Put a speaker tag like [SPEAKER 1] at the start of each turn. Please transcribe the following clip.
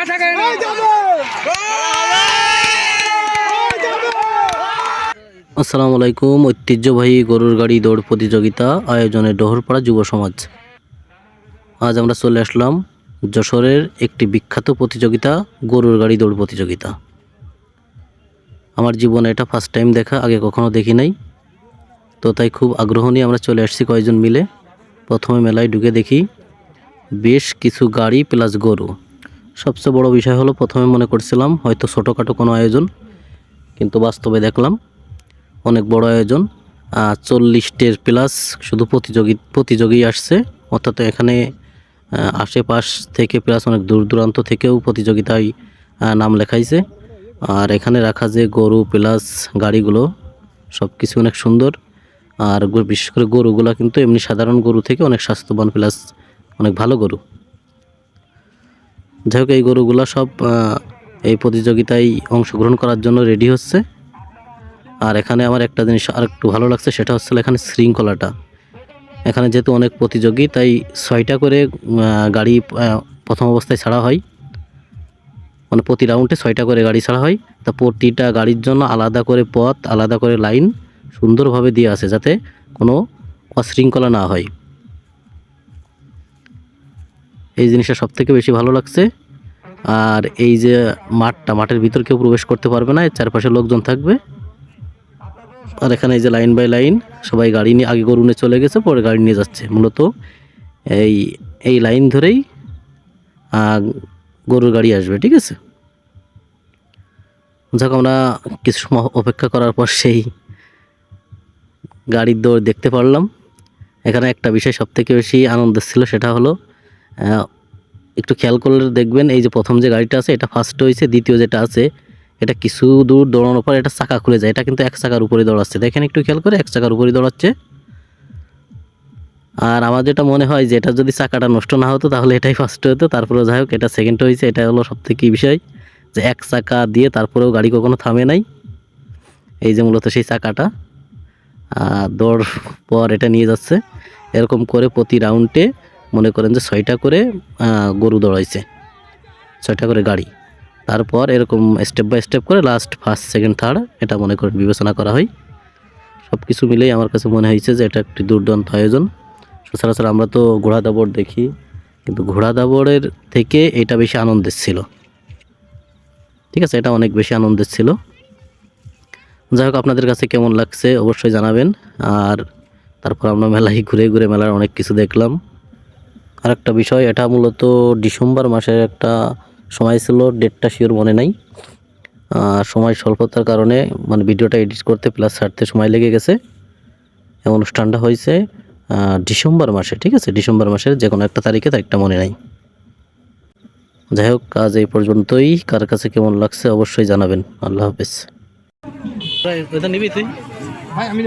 [SPEAKER 1] কথা
[SPEAKER 2] আসসালামু আলাইকুম ঐতিহ্যবাহী গরুর গাড়ি দৌড় প্রতিযোগিতা আয়োজনে ডোহরপাড়া যুব সমাজ। আজ আমরা চলে আসলাম যশোরের একটি বিখ্যাত প্রতিযোগিতা গরুর গাড়ি দৌড় প্রতিযোগিতা। আমার জীবনে এটা ফার্স্ট টাইম দেখা আগে কখনো দেখি নাই। তো তাই খুব আগ্রহ নিয়ে আমরা চলে আসছি কয়েকজন মিলে। প্রথমে মেলায় ঢুকে দেখি বেশ কিছু গাড়ি প্লাস গরু। সবচেয়ে বড় বিষয় হলো প্রথমে মনে করছিলাম হয়তো ছোটোখাটো কোনো আয়োজন, কিন্তু বাস্তবে দেখলাম অনেক বড় আয়োজন চল্লিশটের প্লাস শুধু প্রতিযোগী প্রতিযোগী আসছে, অর্থাৎ এখানে আশেপাশ থেকে প্লাস অনেক দূর দূরান্ত থেকেও প্রতিযোগিতায় নাম লেখাইছে। আর এখানে রাখা যে গরু প্লাস গাড়িগুলো সব কিছু অনেক সুন্দর। আর বিশেষ করে গরুগুলা কিন্তু এমনি সাধারণ গরু থেকে অনেক স্বাস্থ্যবান প্লাস অনেক ভালো গরু। যাই হোক, এই গরুগুলা সব এই প্রতিযোগিতায় অংশগ্রহণ করার জন্য রেডি হচ্ছে। আর এখানে আমার একটা জিনিস আর একটু ভালো লাগছে, সেটা হচ্ছে এখানে শৃঙ্খলাটা। এখানে যেহেতু অনেক প্রতিযোগী, তাই ছয়টা করে গাড়ি প্রথম অবস্থায় ছাড়া হয়। মানে প্রতি রাউন্ডে ছয়টা করে গাড়ি ছাড়া হয়। তা প্রতিটা গাড়ির জন্য আলাদা করে পথ, আলাদা করে লাইন সুন্দরভাবে দিয়ে আছে যাতে কোনো অশৃঙ্খলা না হয়। এই জিনিসটা সব থেকে বেশি ভালো লাগছে। আর এই যে মাঠটা, মাঠের ভিতর কেউ প্রবেশ করতে পারবে না, এর চারপাশে লোকজন থাকবে। আর এখানে এই যে লাইন বাই লাইন, সবাই গাড়ি নিয়ে, আগে গরু নিয়ে চলে গেছে, পরে গাড়ি নিয়ে যাচ্ছে মূলত। এই এই লাইন ধরেই গরুর গাড়ি আসবে, ঠিক আছে? যাক, আমরা কিছু সময় অপেক্ষা করার পর সেই গাড়ির দৌড় দেখতে পারলাম। এখানে একটা বিষয় সব থেকে বেশি আনন্দ ছিল, সেটা হলো একটু খেয়াল করলে দেখবেন এই যে প্রথম যে গাড়িটা আছে, এটা ফার্স্ট হয়েছে দ্বিতীয় যেটা আছে, এটা কিছু দূর দৌড়ানোর পর এটা চাকা খুলে যায়। এটা কিন্তু এক চাকার উপরে দৌড়াচ্ছে। দেখেন একটু খেয়াল করে, এক চাকার উপরে দৌড়াচ্ছে। আর আমার যেটা মনে হয় যে, এটা যদি চাকাটা নষ্ট না হতো, তাহলে এটাই ফার্স্ট হতো। তারপরে যাই হোক, এটা সেকেন্ড হয়েছে এটা হলো সব থেকে বিষয় যে, এক চাকা দিয়ে তারপরেও গাড়ি কখনো থামে নাই। এই যে মূলত সেই চাকাটা। আর দৌড় পর এটা নিয়ে যাচ্ছে। এরকম করে প্রতি রাউন্ডে মনে করেন যে ছয়টা করে গরু দৌড়াইছে। ছয়টা করে গাড়ি। তারপর এরকম স্টেপ বাই স্টেপ করে লাস্ট ফার্স্ট সেকেন্ড থার্ড এটা মনে করেন বিবেচনা করা হয়। সব কিছু মিলেই আমার কাছে মনে হয়েছে যে এটা একটি দুর্দান্ত আয়োজন। সচরাচর আমরা তো ঘোড়া দাবড় দেখি, কিন্তু ঘোড়া দাবড়ের থেকে এটা বেশি আনন্দের ছিল। ঠিক আছে, এটা অনেক বেশি আনন্দের ছিল। যাই হোক, আপনাদের কাছে কেমন লাগছে অবশ্যই জানাবেন। আর তারপর আমরা মেলায় ঘুরে ঘুরে মেলার অনেক কিছু দেখলাম। আরেকটা বিষয় এটা মূলত ডিসেম্বর মাসের একটা সময় ছিল ডেটটা শিওর মনে নাই। সময় স্বল্পতার কারণে মানে ভিডিওটা এডিট করতে প্লাস ছাড়তে সময় লেগে গেছে। এবং অনুষ্ঠানটা হয়েছে ডিসেম্বর মাসে ঠিক আছে? ডিসেম্বর মাসের যে কোনো একটা তারিখে তারিখটা মনে নাই। যাই হোক কাজ এই পর্যন্তই। কার কাছে কেমন লাগছে অবশ্যই জানাবেন। আল্লাহ হাফেজ। নিবি তুই?
[SPEAKER 1] আমি